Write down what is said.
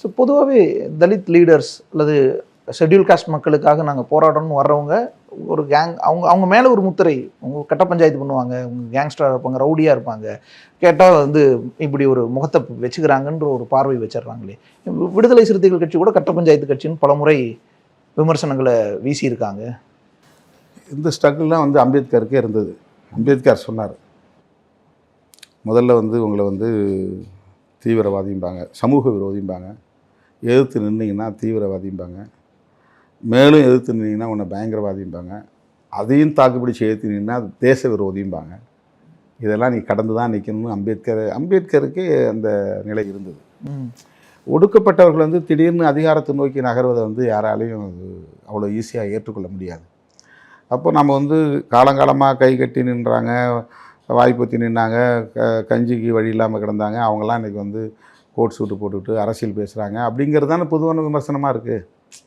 So பொதுவாகவே Dalit leaders அல்லது schedule caste மக்களுக்காக நாங்கள் போராடணும்னு வர்றவங்க ஒரு கேங் அவங்க அவங்க மேலே ஒரு முத்திரை அவங்க கட்ட பஞ்சாயத்து பண்ணுவாங்க. அவங்க கேங்ஸ்டராக இருப்பாங்க ரவுடியாக இருப்பாங்க. கேட்டால் வந்து இப்படி ஒரு முகத்தை வச்சுக்கிறாங்கன்ற ஒரு பார்வை வச்சிடுறாங்களே. விடுதலை சிறுத்தைகள் கட்சி கூட கட்ட பஞ்சாயத்து கட்சின்னு பலமுறை விமர்சனங்களை வீசியிருக்காங்க. இந்த ஸ்ட்ரகிள்லாம் வந்து அம்பேத்கருக்கே இருந்தது. அம்பேத்கர் சொன்னார். முதல்ல வந்து உங்களை வந்து தீவிரவாதிம்பாங்க சமூக விரோதிம்பாங்க. எதிர்த்து நின்னீங்கன்னா தீவிரவாதிம்பாங்க. மேலும் எதிர்த்து நின்னீங்கன்னா உன்னை பயங்கரவாதிம்பாங்க. அதையும் தாக்குப்பிடிச்சு எதிர்த்து நின்னா அது தேச விரோதிம்பாங்க. இதெல்லாம் நீ கடந்து தான் நிற்கணும்னு அம்பேத்கர் அம்பேத்கருக்கு அந்த நிலை இருந்தது. ஒடுக்கப்பட்டவர்கள் வந்து திடீர்னு அதிகாரத்தை நோக்கி நகர்வதை வந்து யாராலையும் அது அவ்வளோ ஈஸியாக ஏற்றுக்கொள்ள முடியாது. அப்போ நம்ம வந்து காலங்காலமாக கை கட்டி நின்றாங்க வாய்ப்பத்தி நின்னாங்க க கஞ்சிக்கு வழி இல்லாமல் கிடந்தாங்க. அவங்கெல்லாம் இன்றைக்கி வந்து கோட் சூட்டு போட்டுக்கிட்டு அரசியல் பேசுகிறாங்க அப்படிங்கிறது தானே பொதுவான விமர்சனமாக இருக்குது